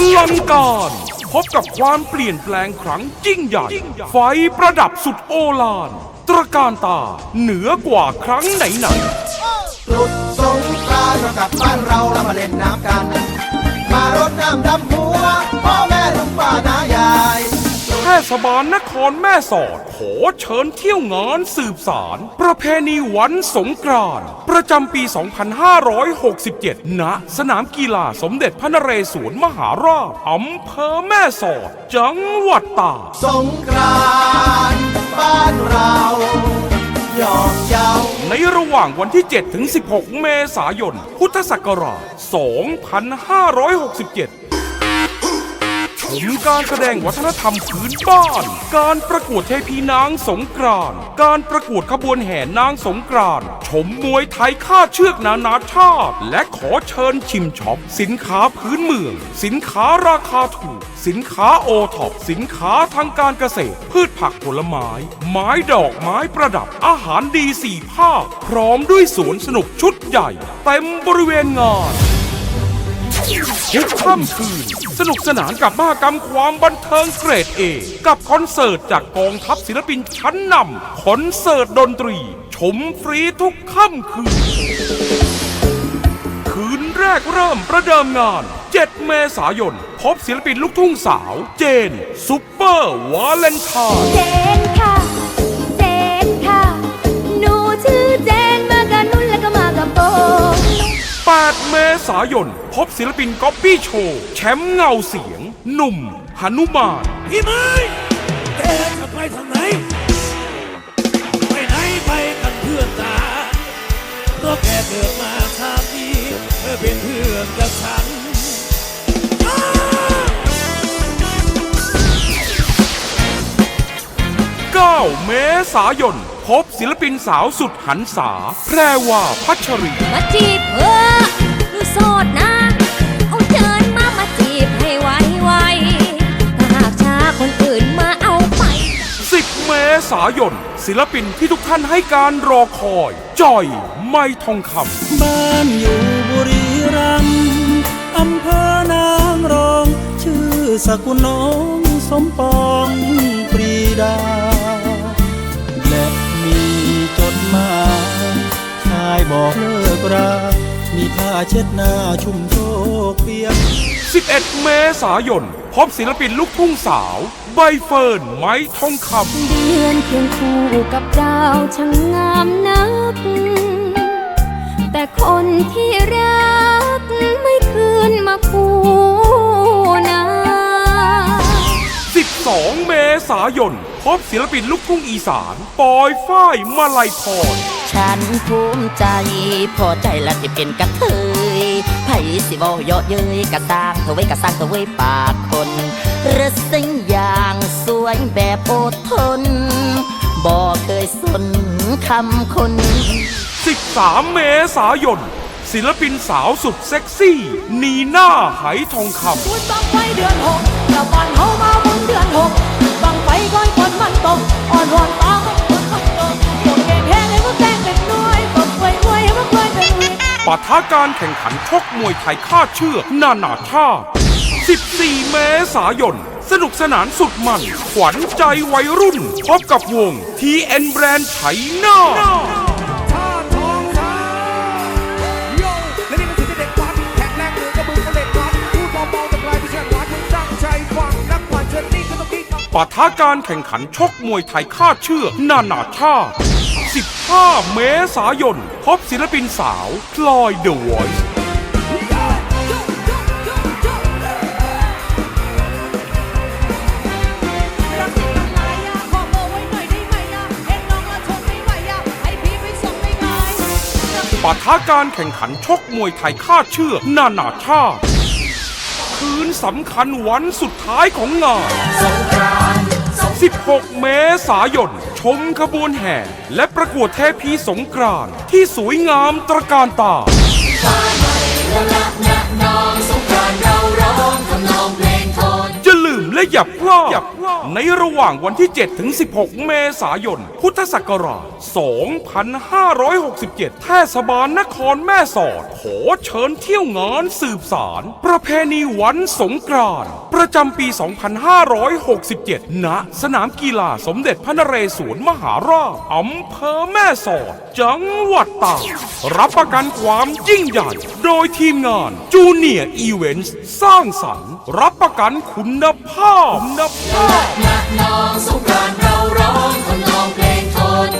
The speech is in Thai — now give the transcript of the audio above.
ลังการ พบกับความเปลี่ยนแปลงครั้งยิ่งใหญ่ ไฟประดับสุดโอฬารตระการตาเหนือกว่าครั้งไหนไหนๆตรุษสงกรานต์เรากลับบ้านเราเรามาเล่นน้ำกัน มารดน้ำดำหัวพ่อแม่ลุงป้า ศบาลนครแม่สอด ขอเชิญเที่ยวงานสืบสาร ประเพณีวันสงกรานต์ประจำปี 2567 ณ สนามกีฬาสมเด็จพระนเรศวรมหาราชอำเภอแม่สอด จังหวัดตากสงกรานต์บ้านเราหยอกเย้าในระหว่างวันที่ 7 ถึง 16 เมษายน พุทธศักราช 2567ช มการแสดงวัฒนธรรมพื้นบ้าน การประกวดเทพีนางสงกรานการประกวดขบวนแห่นางสงกรานชมมวยไทยค่าเชือกนานาชาติ และขอเชิญชิมช็อป สินค้าพื้นเมือง สินค้าราคาถูก สินค้าโอท็อปสินค้าทางการเกษตร พืชผักผลไม้ ไม้ดอกไม้ประดับอาหารดีสี่ภาคพร้อมด้วยสวนสนุกชุดใหญ่ เต็มบริเวณงาน ทุกค่ำคืน สนุกสนานกับมหกรรมความบันเทิงเกรดเอกับคอนเสิร์ตจากกองทัพศิลปินชั้นนำคอนเสิร์ตดนตรี ชมฟรีทุกค่ำคืน คืนแรกเริ่มประเดิมงาน 7 เมษายน พบศิลปินลูกทุ่งสาว เจน ซุปเปอร์วาเลนไทน์ เมษายน พบศิลปินก๊อปปี้โชว์ แชมป์เงาเสียง หนุ่มหนุมาน พี่ไม้แกจะไปทางไหน ไปไหนไปกันเพื่อนตาเพราะแกเกิดมาชาตินี้เธอเป็นเพื่อนกับฉันอ้า9เมษายน พบศิลปินสาวสุดหันษา แพรวาพัชรี มาจีบเออหนู โสดนะเอาเชิญมามาจีบให้ไวไวๆถ้าหากช้าคนอื่นมาเอาไป 10 เมษายน ศิลปินที่ทุกท่านให้การรอคอย จอย ไม่ทองคบ้านอยู่บุรีรัมย์อำเภอนางรอง ชื่อสกุลน้องสมปองปรีดา และมีจดหมายชายบอกเลิกรา มีผ้าเช็ดหน้าชุ่มโชกเปียกำ11 เมษายน พบศิลปินลูกทุ่งสาว ใบเฟิร์นไม้ทองคเดือนเคียงคู่กับดาวช่างงามนัก แต่คนที่รักไม่คืนมาคู่นะำ12 เมษายน พบศิลปินลูกทุ่งอีสาน ปอยฝ้ายมาลัยพร ฉันภูมิใจ พอใจละที่เป็นกระเทยไผสิบเยาะเย้ยกระสร้างเธอไว้กระสร้างเธอไว้ปากคนระสิ่งอย่างสวยแบบอดทนบอกเคยสนคำคน 13 เมษายน ศิลปินสาวสุดเซ็กซี่ นีน่าไหทองคำพูดบังไฟเดือนหกแล้วบ้านเฮามาบนเดือนหกบังไฟก้อยคนมันตกอ่อนวอนตาใปะทะการแข่งขันชกมวยไทยค่าเชือกนานาชาติ 14 เมษายน สนุกสนานสุดมัน ขวัญใจวัยรุ่น พบกับวง TN Brand ไชน่าปะทะการแข่งขันชกมวยไทยค่าเชือกนานาชาติ 15 เมษายน บศิลปินสาวพลอยเดอะวอยซ์ปะทะการแข่งขันชกมวยไทยค่าเชื่อนานาชาติ คืนสำคัญวันสุดท้ายของงาน 16 เมษายน ชมขบวนแห่ และประกวดเทพีสงกรานต์ที่สวยงามตระการตา อย่าลืมและอย่าพลาด ในระหว่างวันที่ 7 ถึง 16 เมษายน พุทธศักราช 2567 เทศบาลนครแม่สอด ขอเชิญเที่ยวงานสืบสาร ประเพณีวันสงกรานต์ประจำปี 2567 ณ สนามกีฬาสมเด็จพระนเรศวรมหาราชอำเภอแม่สอด จังหวัดตากรับประกันความยิ่งใหญ่ โดยทีมงานจูเนียร์อีเวนต์สร้างสรรค์ รับประกันคุณภาพคุณภาพน้องสงกรานต์เราร้องทำนองเพลงโทน